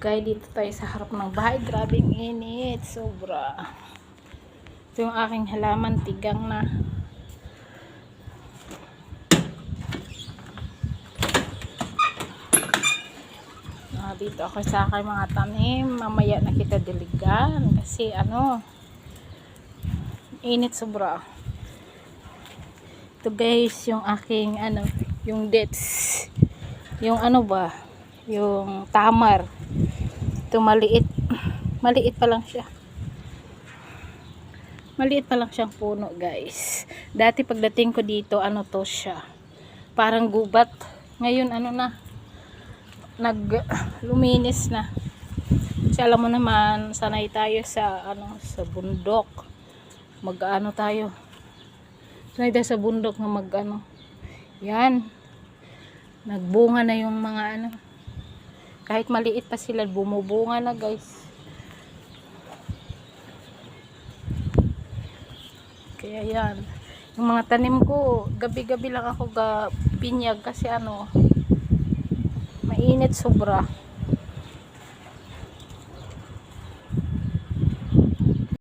Kaya dito tayo sa harap ng bahay. Grabing init. Sobra. Ito yung aking halaman. Tigang na. Ah, dito ako sa aking mga tanim. Mamaya na kita diligan. Kasi ano, init sobra. Ito guys, yung aking ano, yung dates. Yung ano ba, yung tamar. Ito maliit. Maliit pa lang siya. Maliit pa lang siyang puno guys. Dati pagdating ko dito, ano to siya. Parang gubat. Ngayon ano na, nag luminis na. Kasi alam mo naman, sanay tayo sa ano sa bundok. Mag-ano tayo. Sanay tayo sa bundok na mag ano. Yan. Nagbunga na yung mga ano. Kahit maliit pa sila, bumubunga na guys. Kaya yan. Yung mga tanim ko, gabi-gabi lang ako ga pinyag kasi ano, mainit sobra.